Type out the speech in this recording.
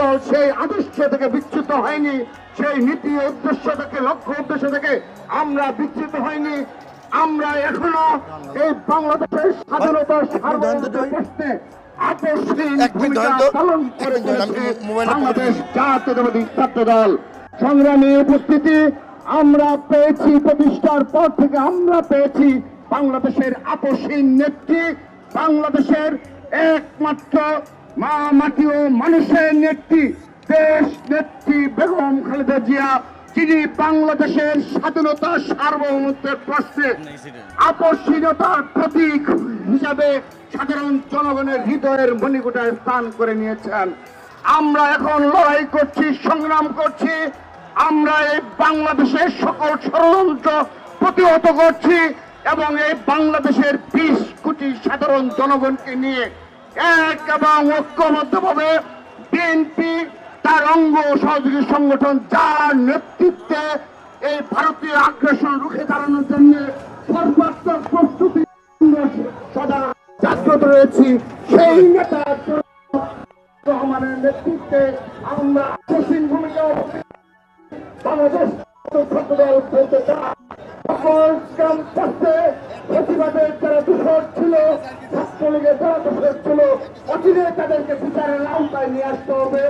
দল সেই আদর্শ থেকে বিচ্যুত হয়নি সেই নীতি উদ্দেশ্য থেকে লক্ষ্য উদ্দেশ্য থেকে আমরা বিচ্যুত হয়নি। আমরা এখনও এই বাংলাদেশের স্বাধীনতা সার্বভৌমত্বের প্রশ্নে আপসহীন এক মিনিট ভূমিকা পালন করে মিনিট ধরেন, আমি চলেছে বাংলাদেশ জাতীয়তাবাদী ছাত্র দল। সংগ্রামী উপস্থিতি আমরা পেয়েছি প্রতিষ্ঠার পর থেকে আমরা পেয়েছি বাংলাদেশের আপসহীন নেত্রী বাংলাদেশের একমাত্র মা মাটি ও মানুষের নেত্রী, দেশ নেত্রী বেগম খালেদা জিয়া, যিনি বাংলাদেশের স্বাধীনতা সার্বভৌমত্বের প্রশ্নে আপসহীনতার প্রতীক হিসাবে সাধারণ জনগণের হৃদয়ের মণিকোটায় স্থান করে নিয়েছেন। আমরা এখন লড়াই করছি, সংগ্রাম করছি, আমরা এই বাংলাদেশের সকল ষড়যন্ত্র প্রতিহত করছি এবং এই বাংলাদেশের বিশ কোটি সাধারণ জনগণকে নিয়ে এক এবং ঐক্যবদ্ধভাবে বিএনপি তার অঙ্গ সহযোগী সংগঠন, যার নেতৃত্বে এই ভারতীয় আগ্রাসন রুখে দাঁড়ানোর জন্য সর্বাত্মক প্রস্তুতি সদা জাগ্রত রয়েছি। সেই নেতা রহমানের নেতৃত্বে আমরা আগ্রাসীন ভূমিকা প্রতিবাদের যারা দূষণ ছিল ছাত্রলীগের যারা দূষণ ছিল অচিরে তাদেরকে বিচারের আওতায় নিয়ে আসতে হবে